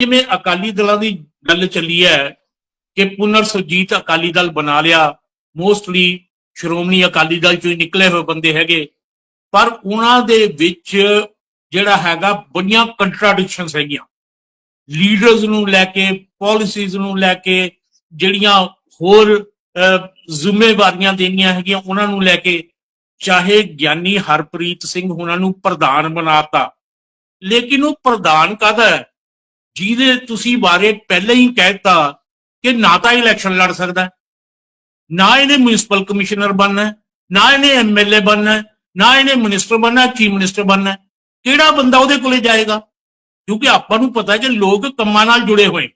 ਜਿਵੇਂ ਅਕਾਲੀ ਦਲਾਂ ਦੀ ਗੱਲ ਚੱਲੀ ਹੈ ਕਿ ਪੁਨਰ ਸੁਰਜੀਤ ਅਕਾਲੀ ਦਲ ਬਣਾ ਲਿਆ ਮੋਸਟਲੀ ਸ਼੍ਰੋਮਣੀ ਅਕਾਲੀ ਦਲ ਚੋਂ ਹੀ ਨਿਕਲੇ ਹੋਏ ਬੰਦੇ ਹੈਗੇ। ਪਰ ਉਹਨਾਂ ਦੇ ਵਿੱਚ ਜਿਹੜਾ ਹੈਗਾ ਬੜੀਆਂ ਕੰਟਰਾਡਿਕਸ਼ਨਸ ਹੈਗੀਆਂ। ਲੀਡਰਸ ਨੂੰ ਲੈ ਕੇ ਪਾਲਿਸੀਜ਼ ਨੂੰ ਲੈ ਕੇ, ਜਿਹੜੀਆਂ ਹੋਰ ਜ਼ਿੰਮੇਵਾਰੀਆਂ ਦੇਣੀਆਂ ਹੈਗੀਆਂ, ਉਹਨਾਂ ਨੂੰ ਲੈ ਕੇ ਚਾਹੇ ਗਿਆਨੀ ਹਰਪ੍ਰੀਤ ਸਿੰਘ ਉਹਨਾਂ ਨੂੰ ਪ੍ਰਧਾਨ ਬਣਾਤਾ। ਲੇਕਿਨ ਉਹ ਪ੍ਰਧਾਨ ਕਾਹਦਾ ਹੈ? ਜਿਹਦੇ ਤੁਸੀਂ ਬਾਰੇ ਪਹਿਲਾਂ ਹੀ ਕਹਿਤਾ ਕਿ ਨਾ ਤਾਂ ਇਲੈਕਸ਼ਨ ਲੜ ਸਕਦਾ ਨਾ ਇਹਨੇ ਮਿਊਨਿਸਪਲ ਕਮਿਸ਼ਨਰ ਬਣਨਾ ਨਾ ਇਹਨੇ ਐਮਐਲਏ ਬਣਨਾ ਨਾ ਇਹਨੇ ਮਿਨਿਸਟਰ ਬਣਨਾ ਚੀਫ ਮਿਨਿਸਟਰ ਬਣਨਾ ਕਿਹੜਾ ਬੰਦਾ ਉਹਦੇ ਕੋਲੇ ਜਾਏਗਾ? ਕਿਉਂਕਿ ਆਪਾਂ ਨੂੰ ਪਤਾ ਹੈ ਕਿ ਲੋਕ ਕੰਮਾਂ ਨਾਲ ਜੁੜੇ ਹੋਏ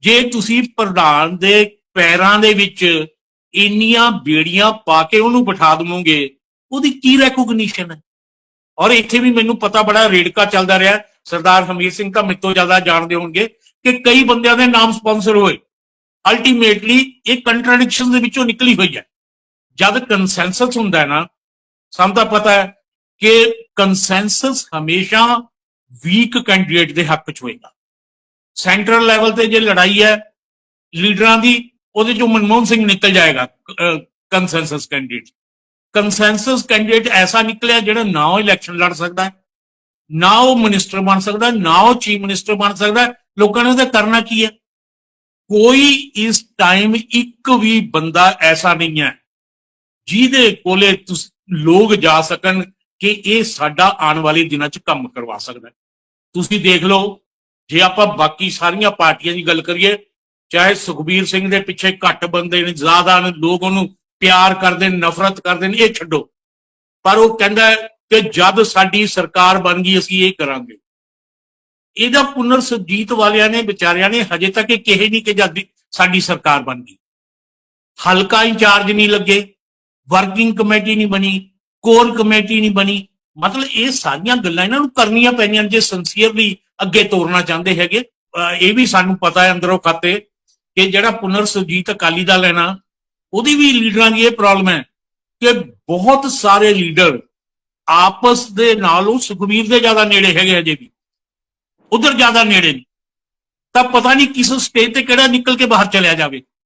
ਜੇ ਤੁਸੀਂ ਪ੍ਰਧਾਨ ਦੇ ਪੈਰਾਂ ਦੇ ਵਿੱਚ ਇੰਨੀਆਂ ਬੇੜੀਆਂ ਪਾ ਕੇ ਉਹਨੂੰ ਬਿਠਾ ਦਵੋਗੇ, ਉਹਦੀ ਕੀ ਰੈਕੋਗਨੀਸ਼ਨ ਹੈ? ਔਰ ਇੱਥੇ ਵੀ ਮੈਨੂੰ ਪਤਾ ਬੜਾ ਰੇੜਕਾ ਚੱਲਦਾ ਰਿਹਾ ਸਰਦਾਰ ਹਮੀਰ ਸਿੰਘ ਤਾਂ ਮੇਰੇ ਤੋਂ ਜ਼ਿਆਦਾ ਜਾਣਦੇ ਹੋਣਗੇ ਕਿ ਕਈ ਬੰਦਿਆਂ ਦੇ ਨਾਮ ਸਪਾਂਸਰ ਹੋਏ। ਅਲਟੀਮੇਟਲੀ ਇਹ ਕੰਟਰਡਿਕਸ਼ਨ ਦੇ ਵਿੱਚੋਂ ਨਿਕਲੀ ਹੋਈ ਹੈ। ਜਦ ਕੰਸੈਂਸਸ ਹੁੰਦਾ ਹੈ ਨਾ, ਸਾਨੂੰ ਤਾਂ ਪਤਾ ਹੈ ਕਿ ਕੰਸੈਂਸਸ ਹਮੇਸ਼ਾ ਵੀਕ ਕੈਂਡੀਡੇਟ ਦੇ ਹੱਕ 'ਚ ਹੋਏਗਾ। ਸੈਂਟਰਲ ਲੈਵਲ ਤੇ ਜੇ ਲੜਾਈ ਹੈ ਲੀਡਰਾਂ ਦੀ, ਉਹਦੇ ਚੋਂ ਮਨਮੋਹਨ ਸਿੰਘ ਨਿਕਲ ਜਾਏਗਾ ਕੰਸੈਂਸਸ ਕੈਂਡੀਡੇਟ ਕੰਸੈਂਸਸ ਕੈਂਡੀਡੇਟ ਐਸਾ ਨਿਕਲਿਆ ਜਿਹੜਾ ਨਾ ਇਲੈਕਸ਼ਨ ਲੜ ਸਕਦਾ ਹੈ। ਨਾ ਉਹ ਮਿਨਿਸਟਰ ਬਣ ਸਕਦਾ, ਨਾ ਉਹ ਚੀਫ ਮਿਨਿਸਟਰ ਬਣ ਸਕਦਾ, ਲੋਕਾਂ ਨੇ ਉਹਦਾ ਕਰਨਾ ਕੀ ਹੈ? ਕੋਈ ਇਸ ਟਾਈਮ ਇੱਕ ਵੀ ਬੰਦਾ ਐਸਾ ਨਹੀਂ ਹੈ ਜਿਹਦੇ ਕੋਲੇ ਤੁਸ- ਲੋਕ ਜਾ ਸਕਣ ਕਿ ਇਹ ਸਾਡਾ ਆਉਣ ਵਾਲੇ ਦਿਨਾਂ 'ਚ ਕੰਮ ਕਰਵਾ ਸਕਦਾ। ਤੁਸੀਂ ਦੇਖ ਲਓ, ਜੇ ਆਪਾਂ ਬਾਕੀ ਸਾਰੀਆਂ ਪਾਰਟੀਆਂ ਦੀ ਗੱਲ ਕਰੀਏ, ਚਾਹੇ ਸੁਖਬੀਰ ਸਿੰਘ ਦੇ ਪਿੱਛੇ ਘੱਟ ਬੰਦੇ ਨੇ, ਜ਼ਿਆਦਾ ਨੇ, ਲੋਕ ਉਹਨੂੰ ਪਿਆਰ ਕਰਦੇ ਨੇ, ਨਫ਼ਰਤ ਕਰਦੇ ਨੇ, ਇਹ ਛੱਡੋ। ਪਰ ਉਹ ਕਹਿੰਦਾ ਕਿ ਜਦ ਸਾਡੀ ਸਰਕਾਰ ਬਣ ਗਈ, ਅਸੀਂ ਇਹ ਕਰਾਂਗੇ। ਇਹਦਾ ਪੁਨਰ ਸੁਰਜੀਤ ਵਾਲਿਆਂ ਨੇ, ਵਿਚਾਰਿਆਂ ਨੇ ਹਜੇ ਤੱਕ ਇਹ ਕਹੇ ਨਹੀਂ ਕਿ ਜਦ ਸਾਡੀ ਸਰਕਾਰ ਬਣ ਗਈ। ਹਲਕਾ ਇੰਚਾਰਜ ਨਹੀਂ ਲੱਗੇ, ਵਰਕਿੰਗ ਕਮੇਟੀ ਨਹੀਂ ਬਣੀ, ਕੋਰ ਕਮੇਟੀ ਨਹੀਂ ਬਣੀ। ਮਤਲਬ ਇਹ ਸਾਰੀਆਂ ਗੱਲਾਂ ਇਹਨਾਂ ਨੂੰ ਕਰਨੀਆਂ ਪੈਣੀਆਂ ਜੇ ਸਿੰਸੀਅਰਲੀ ਅੱਗੇ ਤੋਰਨਾ ਚਾਹੁੰਦੇ ਹੈਗੇ। ਇਹ ਵੀ ਸਾਨੂੰ ਪਤਾ ਹੈ ਅੰਦਰੋਂ ਖਾਤੇ ਕਿ ਜਿਹੜਾ ਪੁਨਰ ਸੁਰਜੀਤ ਅਕਾਲੀ ਦਲ ਹੈ ਨਾ, ਉਹਦੀ ਵੀ ਲੀਡਰਾਂ ਦੀ ਇਹ ਪ੍ਰੋਬਲਮ ਹੈ ਕਿ ਬਹੁਤ ਸਾਰੇ ਲੀਡਰ ਆਪਸ ਦੇ ਨਾਲੋਂ ਸੁਖਬੀਰ ਦੇ ਜ਼ਿਆਦਾ ਨੇੜੇ ਹੈਗੇ ਅਜੇ ਵੀ। ਉਧਰ ਜ਼ਿਆਦਾ ਨੇੜੇ ਨਹੀਂ ਤਾਂ ਪਤਾ ਨਹੀਂ ਕਿਸ ਸਟੇਜ ਤੇ ਕਿਹੜਾ ਨਿਕਲ ਕੇ ਬਾਹਰ ਚਲਿਆ ਜਾਵੇ।